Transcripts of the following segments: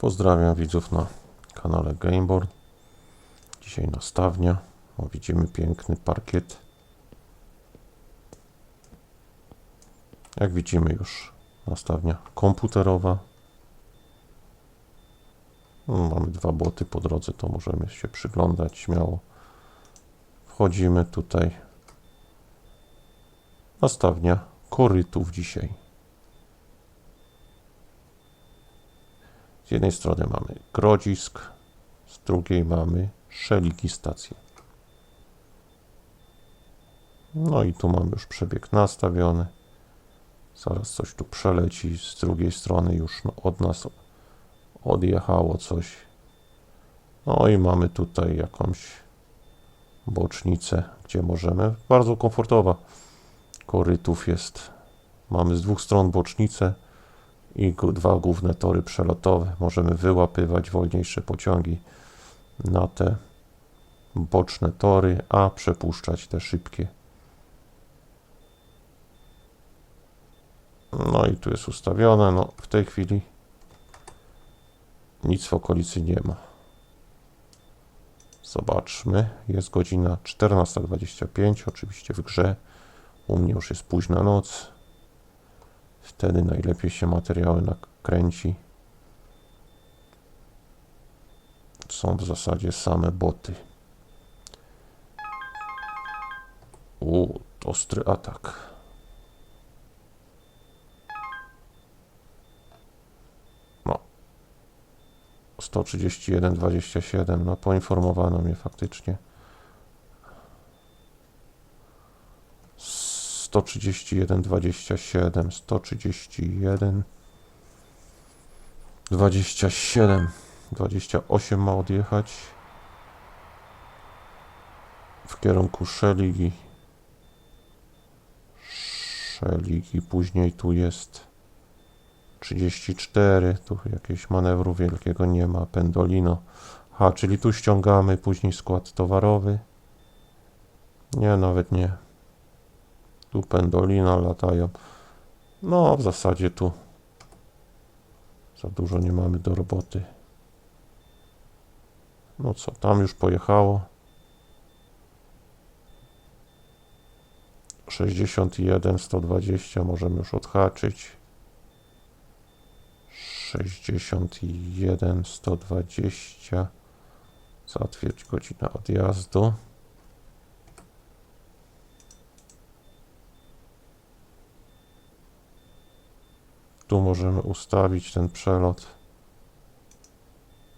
Pozdrawiam widzów na kanale Gameboard. Dzisiaj nastawnia. O, widzimy piękny parkiet. Jak widzimy już nastawnia komputerowa. No, mamy dwa boty po drodze, to możemy się przyglądać śmiało. Wchodzimy tutaj. Nastawnia korytów dzisiaj. Z jednej strony mamy grodzisk, z drugiej mamy szeliki stację. No i tu mamy już przebieg nastawiony. Zaraz coś tu przeleci. Z drugiej strony już no, od nas odjechało coś. No i mamy tutaj jakąś bocznicę, gdzie możemy. Bardzo komfortowa. Korytów jest. Mamy z dwóch stron bocznicę i dwa główne tory przelotowe. Możemy wyłapywać wolniejsze pociągi na te boczne tory, a przepuszczać te szybkie. No i tu jest ustawione. No w tej chwili nic w okolicy nie ma. Zobaczmy. Jest godzina 14.25, oczywiście w grze. U mnie już jest późna noc. Wtedy najlepiej się materiały nakręci. Są w zasadzie same boty. U, ostry atak. No. 131,27. No, poinformowano mnie faktycznie. 131,27. 131. 27. 28 ma odjechać w kierunku Szeligi. Szeligi, później tu jest 34, tu jakiegoś manewru wielkiego nie ma, Pendolino. Ha, czyli tu ściągamy później skład towarowy. Nie, nawet nie. Tu Pendolino latają. No, w zasadzie tu za dużo nie mamy do roboty. No co, tam już pojechało. 61, 120 możemy już odhaczyć. 61, 120. Zatwierdź godzinę odjazdu. Tu możemy ustawić ten przelot.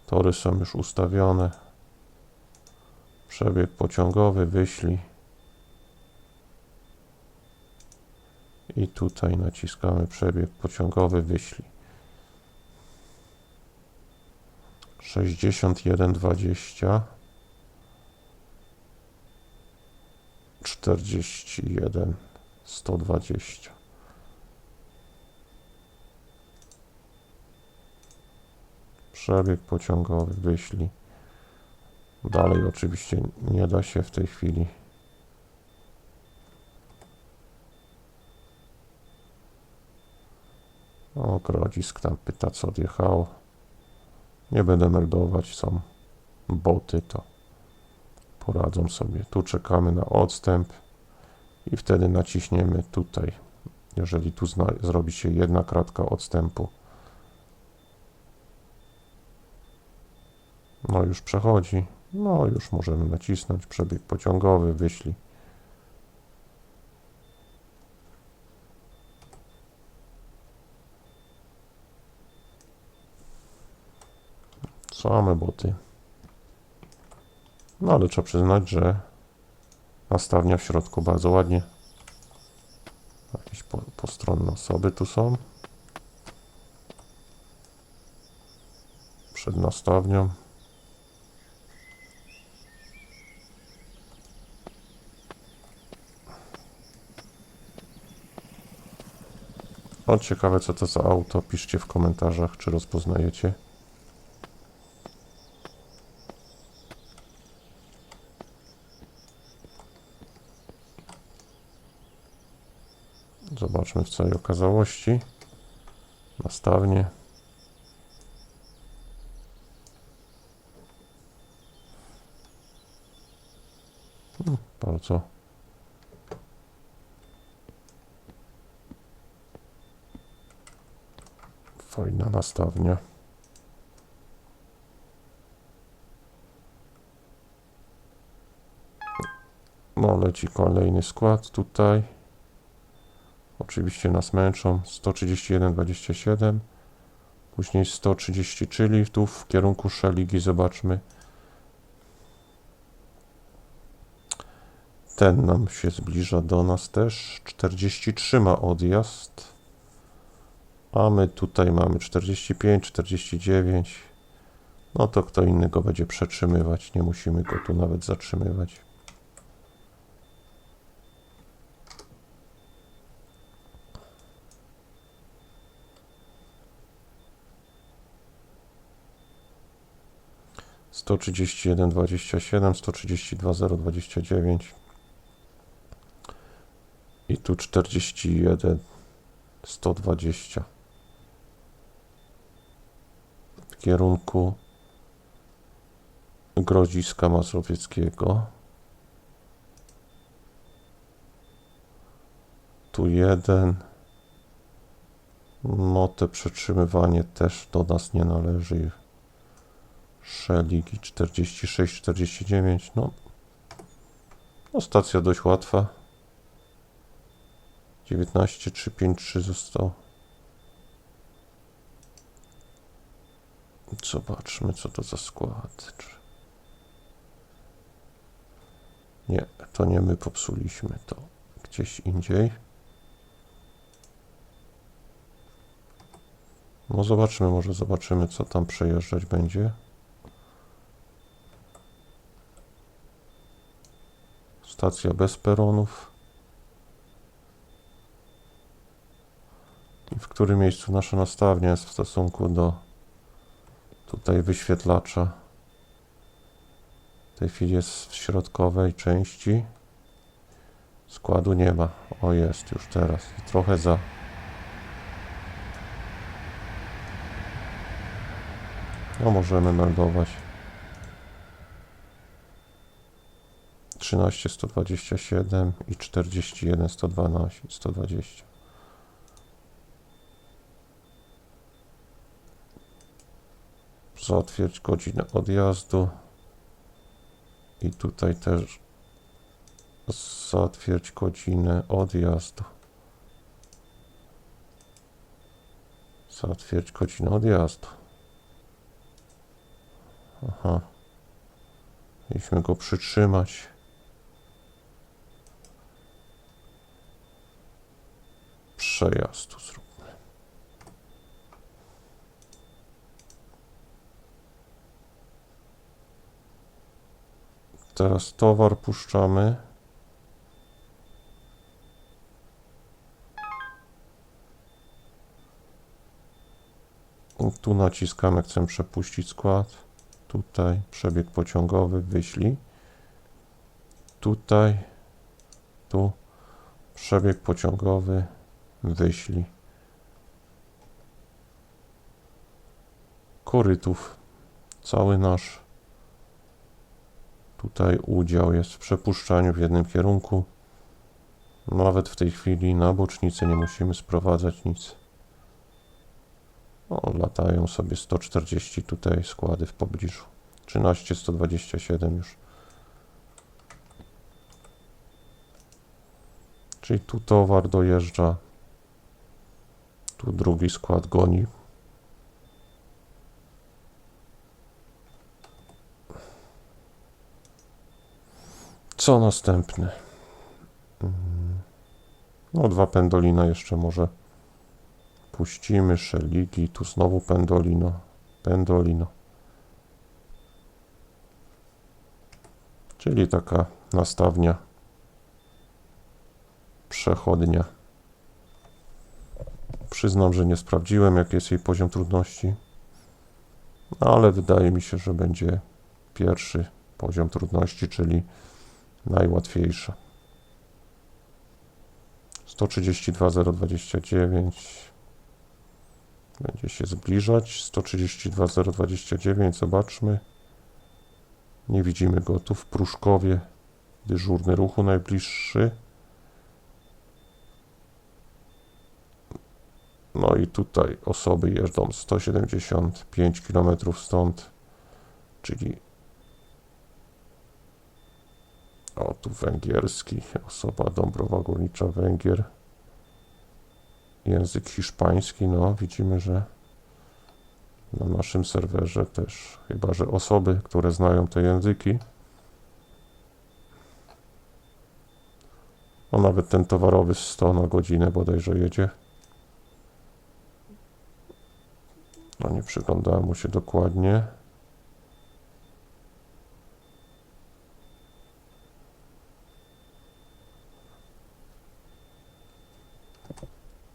Tory są już ustawione. Przebieg pociągowy wyślij. I tutaj naciskamy przebieg pociągowy wyślij. 61,20 41 Przebieg pociągowy wyślij. Dalej oczywiście nie da się w tej chwili. O, grodzisk tam pyta, co odjechało. Nie będę meldować, są boty, to poradzą sobie. Tu czekamy na odstęp i wtedy naciśniemy tutaj. Jeżeli tu zrobi się jedna kratka odstępu, no już przechodzi. No już możemy nacisnąć przebieg pociągowy, wyślij. Same boty. No ale trzeba przyznać, że nastawnia w środku bardzo ładnie. Jakieś po, postronne osoby tu są. Przed nastawnią. O, ciekawe co to za auto. Piszcie w komentarzach, czy rozpoznajecie. Zobaczmy w całej okazałości. Nastawnie. Hmm, bardzo Fajna nastawnia. No, leci kolejny skład tutaj. Oczywiście nas męczą. 131,27. Później 130, czyli tu w kierunku Szeligi. Zobaczmy. Ten nam się zbliża do nas też. 43 ma odjazd. A my tutaj mamy 45, 49. No to kto inny go będzie przetrzymywać. Nie musimy go tu nawet zatrzymywać. Sto trzydzieści jeden dwadzieścia siedem, sto trzydzieści dwa zero dwadzieścia dziewięć i tu czterdzieści jeden sto dwadzieścia w kierunku Grodziska Mazowieckiego. Tu jeden. No te przetrzymywanie też do nas nie należy. Szeligi 46, 49. No, no stacja dość łatwa. 19, 3, 5, 3 zostało. Zobaczmy, co to za skład. Nie, to nie my popsuliśmy to gdzieś indziej. No zobaczmy, może zobaczymy, co tam przejeżdżać będzie. Stacja bez peronów. I w którym miejscu nasza nastawnia jest w stosunku do tutaj wyświetlacza. W tej chwili jest w środkowej części. Składu nie ma. O, jest już teraz. I trochę za. No, możemy meldować. 13 127 i 41 112 120. Zatwierdź godzinę odjazdu. I tutaj też zatwierdź godzinę odjazdu. Zatwierdź godzinę odjazdu. Aha. Mieliśmy go przytrzymać. Przejazdu zróbmy. Teraz towar puszczamy. Tu naciskamy, chcę przepuścić skład. Tutaj przebieg pociągowy, wyślij. Tutaj, tu przebieg pociągowy, wyślij. Korytów, cały nasz tutaj udział jest w przepuszczaniu w jednym kierunku. Nawet w tej chwili na bocznicę nie musimy sprowadzać nic. O, latają sobie 140 tutaj składy w pobliżu. 13, 127 już. Czyli tu towar dojeżdża. Tu drugi skład goni. Co następne? Mm, No, dwa pendolina jeszcze może puścimy. Szeligi, tu znowu pendolino. Pendolino. Czyli taka nastawnia. Przechodnia. Przyznam, że nie sprawdziłem, jaki jest jej poziom trudności. No, ale wydaje mi się, że będzie pierwszy poziom trudności, czyli najłatwiejsza. 132,029 będzie się zbliżać. 132,029 zobaczmy. Nie widzimy go tu w Pruszkowie. Dyżurny ruchu najbliższy. No i tutaj osoby jeżdżą 175 km stąd, czyli o tu węgierski, osoba Dąbrowa Górnicza Węgier. Język hiszpański, no widzimy, że na naszym serwerze też, chyba że osoby, które znają te języki. No nawet ten towarowy 100 na godzinę bodajże jedzie. No nie przyglądałem mu się dokładnie.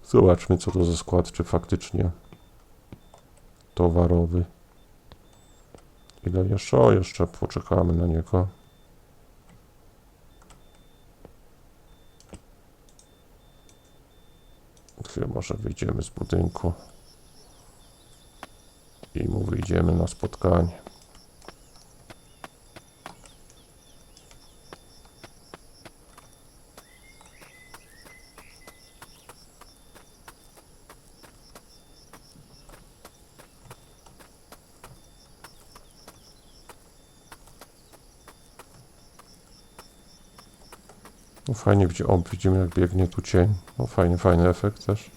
Zobaczmy co to za skład, czy faktycznie towarowy. Ile jeszcze? O, jeszcze poczekamy na niego. Chyba, że wyjdziemy z budynku i mu wyjdziemy na spotkanie. No fajnie o, widzimy jak biegnie tu cień. No fajnie, fajny efekt też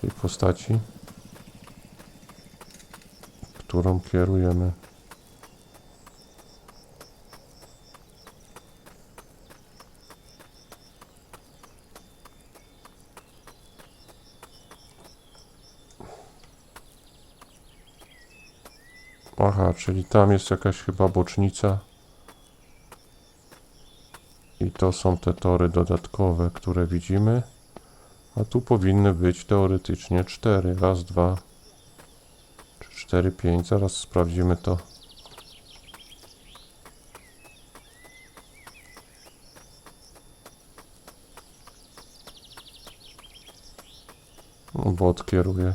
tej postaci, którą kierujemy. Aha, czyli tam jest jakaś chyba bocznica. To są te tory dodatkowe, które widzimy. A tu powinny być teoretycznie cztery. Raz, dwa, trzy, cztery, pięć. Zaraz sprawdzimy to. No, Bot kieruje.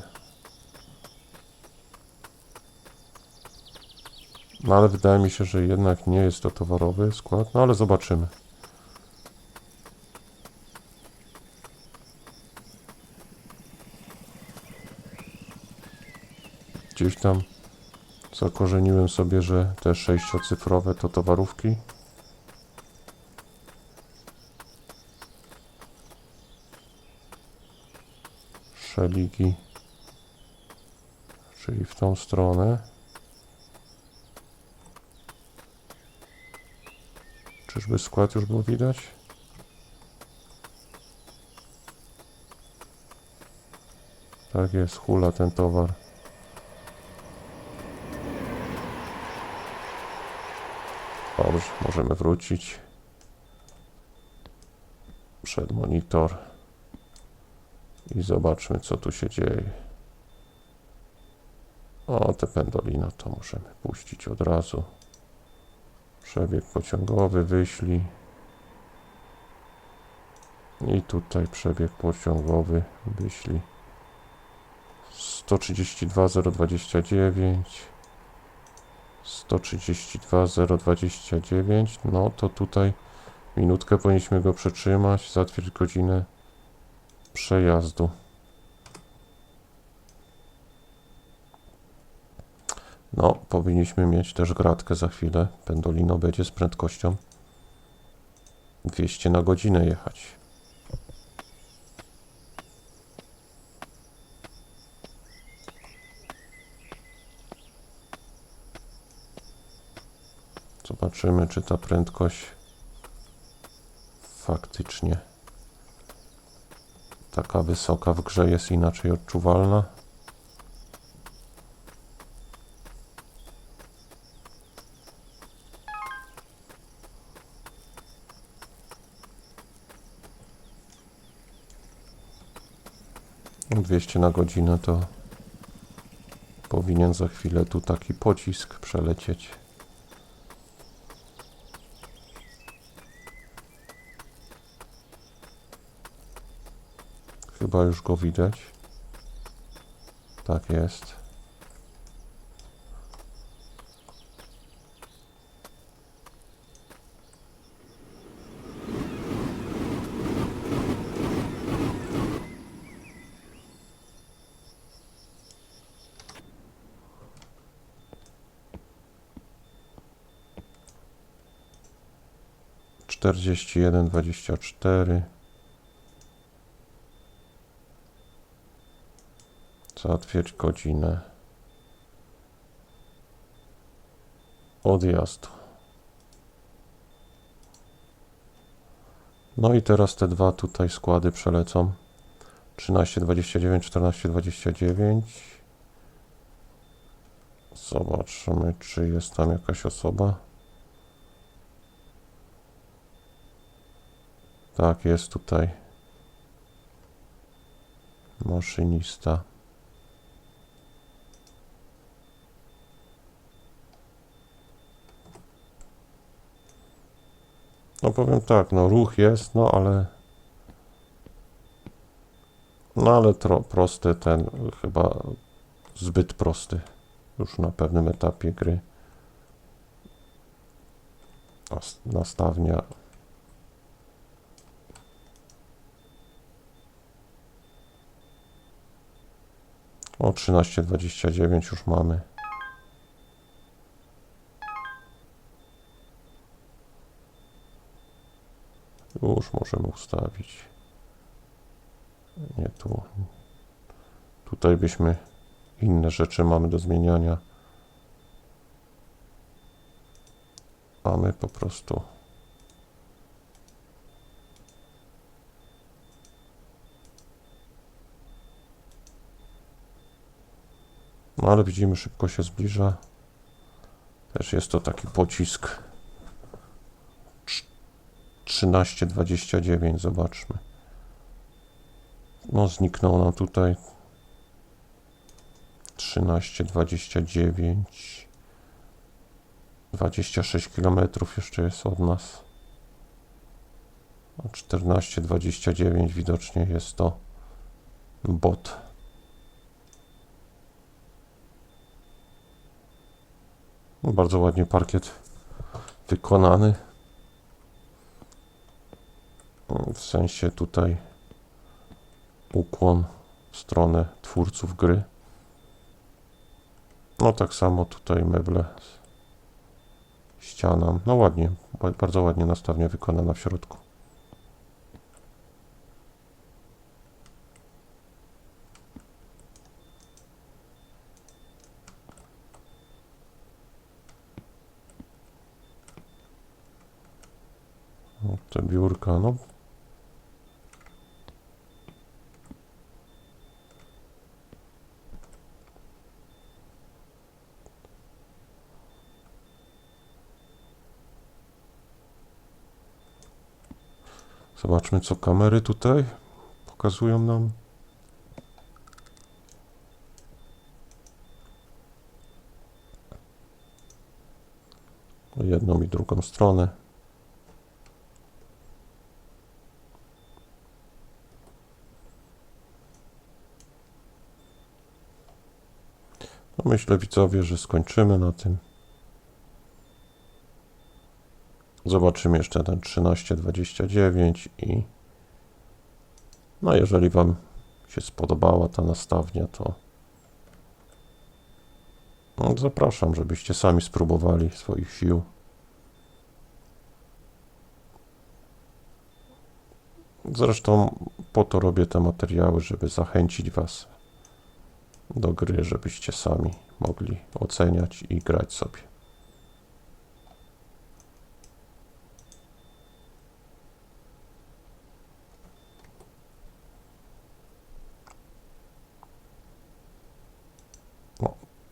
No ale wydaje mi się, że jednak nie jest to towarowy skład. No ale zobaczymy. Gdzieś tam zakorzeniłem sobie, że te sześciocyfrowe to towarówki. Szeligi. Czyli w tą stronę. Czyżby skład już był widać? Tak jest, hula ten towar. Dobrze, możemy wrócić przed monitor i zobaczmy co tu się dzieje. O, te pendolino to możemy puścić od razu. Przebieg pociągowy, wyślij. I tutaj przebieg pociągowy, wyślij. 132,029. 132,029. No to tutaj minutkę powinniśmy go przetrzymać, zatwierdź godzinę przejazdu. No, powinniśmy mieć też gratkę za chwilę. Pendolino będzie z prędkością 200 na godzinę jechać. Zobaczymy, czy ta prędkość faktycznie taka wysoka w grze jest inaczej odczuwalna. 200 na godzinę to powinien za chwilę tu taki pocisk przelecieć. Chyba już go widać. Tak jest. Czterdzieści jeden, dwadzieścia cztery. Zatwierdź godzinę. Odjazd. No i teraz te dwa tutaj składy przelecą. 13, 29, 14, 29. Zobaczymy, czy jest tam jakaś osoba. Tak, jest tutaj. Maszynista. No powiem tak, no ruch jest, no ale... No ale tro, prosty ten, chyba zbyt prosty. Już na pewnym etapie gry. Nas- Nastawnia. O 13.29 już mamy. Już możemy ustawić. Nie tu. Tutaj byśmy inne rzeczy mamy do zmieniania. Mamy po prostu. No ale widzimy, szybko się zbliża. Też jest to taki pocisk. Trz- 13.29, zobaczmy. No, zniknął nam tutaj 13.29. 26 km jeszcze jest od nas. A 14.29 widocznie jest to bot. Bardzo ładnie parkiet wykonany. W sensie tutaj ukłon w stronę twórców gry. No tak samo tutaj meble, ściana. No ładnie, ba- bardzo ładnie nastawnia wykonana w środku. O, te biurka, no Zobaczmy, co kamery tutaj pokazują nam. Jedną i drugą stronę. No myślę, widzowie, że skończymy na tym. Zobaczymy jeszcze ten 1329 i no jeżeli Wam się spodobała ta nastawnia, to no, zapraszam, żebyście sami spróbowali swoich sił. Zresztą po to robię te materiały, żeby zachęcić Was do gry, żebyście sami mogli oceniać i grać sobie.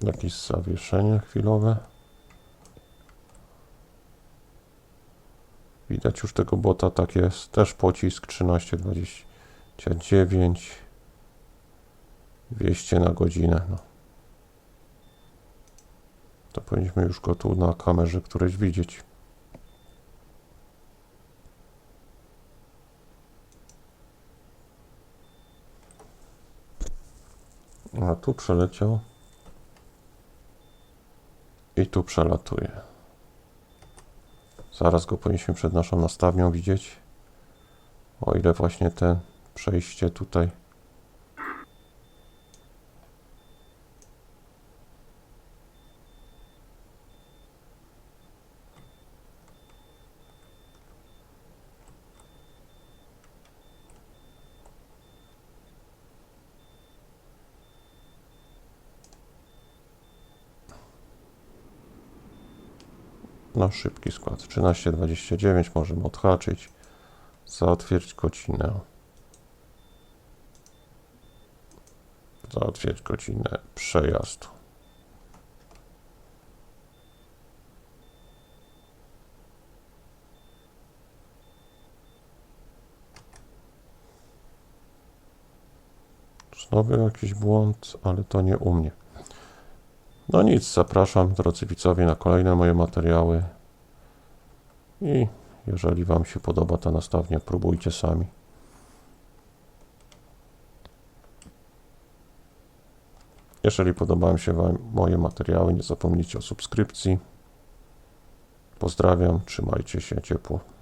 Jakieś zawieszenie chwilowe. Widać już tego bota, tak jest. Też pocisk 1329. 200 na godzinę. No. To powinniśmy już go tu na kamerze którejś widzieć. A tu przeleciał. I tu przelatuje. Zaraz go powinniśmy przed naszą nastawnią widzieć. O ile właśnie te przejście tutaj. No, szybki skład. 13,29 możemy odhaczyć. Zatwierdź godzinę. Zatwierdź godzinę przejazdu. Znowu jakiś błąd, ale to nie u mnie. No nic, zapraszam drodzy widzowie na kolejne moje materiały. I jeżeli Wam się podoba ta nastawnia, próbujcie sami. Jeżeli podobają się Wam moje materiały, nie zapomnijcie o subskrypcji. Pozdrawiam, trzymajcie się ciepło.